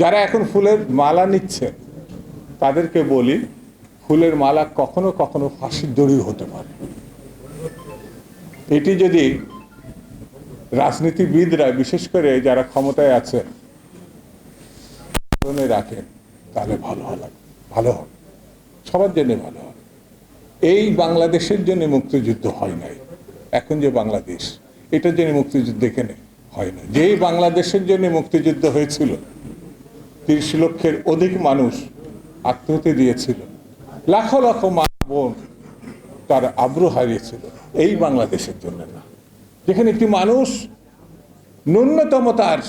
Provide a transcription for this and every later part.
যারা এখন ফুলের মালা নিচ্ছেন তাদেরকে বলি, ফুলের মালা কখনো কখনো ফাঁসির দড়ি হতে পারে। এটি যদি রাজনীতিবিদরা, বিশেষ করে যারা ক্ষমতায় আছে রাখেন তাহলে ভালো হবে ভালো হবে সবার জন্য ভালো হবে এই বাংলাদেশের জন্য মুক্তিযুদ্ধ হয় নাই। এখন যে বাংলাদেশ, এটার জন্য মুক্তিযুদ্ধ এখানে হয় না যেই বাংলাদেশের জন্য মুক্তিযুদ্ধ হয়েছিল, তিরিশ লক্ষের অধিক মানুষ আত্মহত্যা দিয়েছিল, লাখো লাখো মা বোন তার আব্রু হারিয়েছিল, এই বাংলাদেশের জন্য না। যেখানে একটি মানুষ ন্যূনতম তার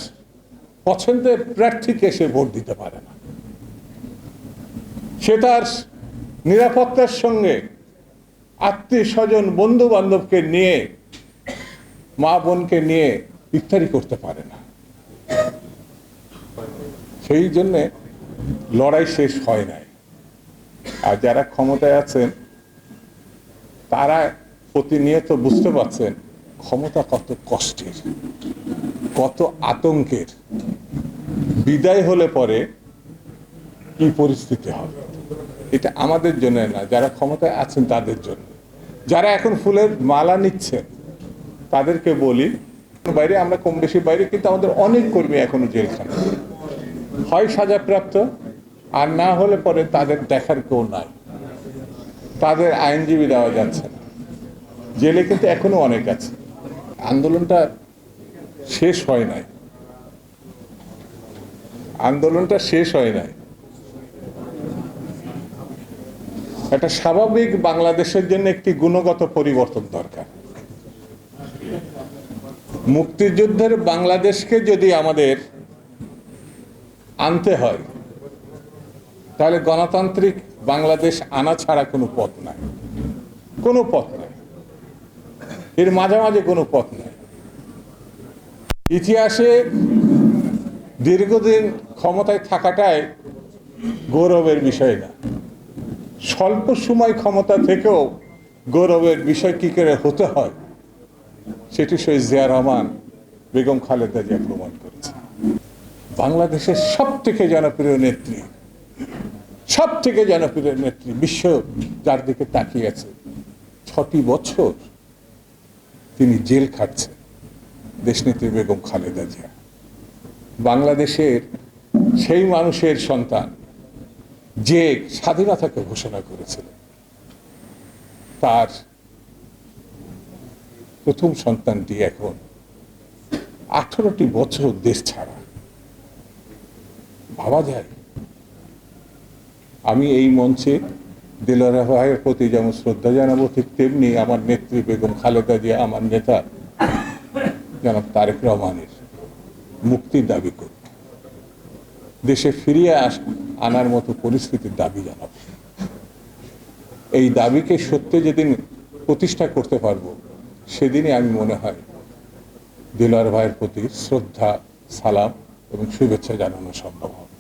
পছন্দের প্রার্থীকে সে ভোট দিতে পারে না। সে তার নিরাপত্তার সঙ্গে আত্মীয় স্বজন বন্ধু বান্ধবকে নিয়ে, মা বোনকে নিয়ে ইফতারি করতে পারে না। সেই জন্যে লড়াই শেষ হয় নাই। আর যারা ক্ষমতায় আছেন, তারা প্রতিনিয়ত বুঝতে পারছেন ক্ষমতা কত কষ্টের, কত আতঙ্কের। বিদায় হলে পরে কি পরিস্থিতি হবে? এটা আমাদের জন্য না, যারা ক্ষমতায় আছেন তাদের জন্য। যারা এখন ফুলের মালা নিচ্ছেন, তাদেরকে বলি বাইরে, আমরা কম বেশি বাইরে, কিন্তু আমাদের অনেক কর্মী এখনও জেলখানে। হয় সাজাপ্রাপ্ত, আর না হলে পরে তাদের দেখার কেউ নাই। তাদের আইনজীবী দেওয়া যাচ্ছে না। জেলে কিন্তু এখনও অনেক আছে। আন্দোলনটা শেষ হয় নাই। আন্দোলনটা শেষ হয় নাই। একটা স্বাভাবিক বাংলাদেশের জন্য একটি গুণগত পরিবর্তন দরকার। মুক্তিযুদ্ধের বাংলাদেশকে যদি আমাদের আনতে হয়, তাহলে গণতান্ত্রিক বাংলাদেশ আনা ছাড়া কোনো পথ নাই। কোনো পথ নাই। এর মাঝামাঝি কোনো পথ নাই। ইতিহাসে দীর্ঘদিন ক্ষমতায় থাকাটাই গৌরবের বিষয় না। স্বল্প সময় ক্ষমতা থেকেও গৌরবের বিষয় কি করে হতে হয়? সেটি শহীদ জিয়া রহমান বেগম খালেদা জিয়া প্রমাণ করেছে। বাংলাদেশের সব থেকে জনপ্রিয় নেত্রী সব থেকে জনপ্রিয় নেত্রী বিশ্ব যার দিকে তাকিয়ে আছে, ছটি বছর তিনি জেল খাটছেন দেশনেত্রী বেগম খালেদা জিয়া। বাংলাদেশের সেই মানুষের সন্তান যে স্বাধীনতাকে ঘোষণা করেছিল, তার প্রথম সন্তানটি এখন আঠারোটি বছর দেশ ছাড়া। ভাবা যায়? আমি এই মঞ্চে দিলরা ভাইয়ের প্রতি যেমন শ্রদ্ধা জানাব, ঠিক তেমনি আমার নেত্রী বেগম খালেদা জিয়া, আমার নেতা জনাব তারেক রহমানের মুক্তির দাবি করব। দেশে ফিরিয়ে আস, আনার মতো পরিস্থিতির দাবি জানাব। এই দাবিকে সত্যি যেদিন প্রতিষ্ঠা করতে পারব সেদিনই আমি মনে হয় দিলার ভাইয়ের প্রতি শ্রদ্ধা সালাম এবং শুভেচ্ছা জানানো সম্ভব হবে।